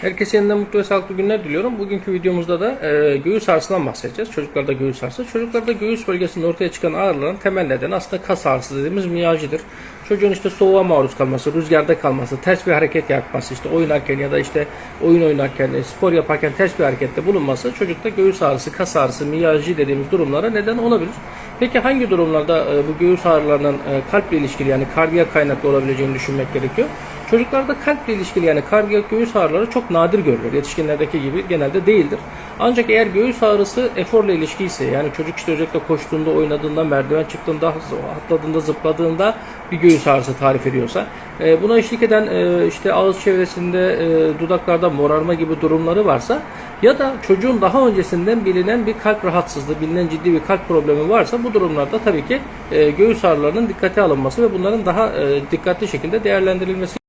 Herkese yeniden mutlu ve sağlıklı günler diliyorum. Bugünkü videomuzda da e, göğüs ağrısından bahsedeceğiz. Çocuklarda göğüs ağrısı. Çocuklarda göğüs bölgesinde ortaya çıkan ağrıların temel nedeni aslında kas ağrısı dediğimiz miyajıdır. Çocuğun işte soğuğa maruz kalması, rüzgarda kalması, ters bir hareket yapması, işte oynarken ya da işte oyun oynarken, e, spor yaparken ters bir harekette bulunması çocukta göğüs ağrısı, kas ağrısı, miyajı dediğimiz durumlara neden olabilir. Peki hangi durumlarda e, bu göğüs ağrılarının e, kalple ilişkili yani kardiyak kaynaklı olabileceğini düşünmek gerekiyor? Çocuklarda kalple ilişkili yani kardiyak göğüs ağrıları çok nadir görülür. Yetişkinlerdeki gibi genelde değildir. Ancak eğer göğüs ağrısı eforla ilişkiyse yani çocuk işte özellikle koştuğunda, oynadığında, merdiven çıktığında, atladığında, zıpladığında bir göğüs ağrısı tarif ediyorsa e, buna eşlik eden e, işte ağız çevresinde e, dudaklarda morarma gibi durumları varsa ya da çocuğun daha öncesinden bilinen bir kalp rahatsızlığı, bilinen ciddi bir kalp problemi varsa bu durumlarda tabii ki göğüs ağrılarının dikkate alınması ve bunların daha dikkatli şekilde değerlendirilmesi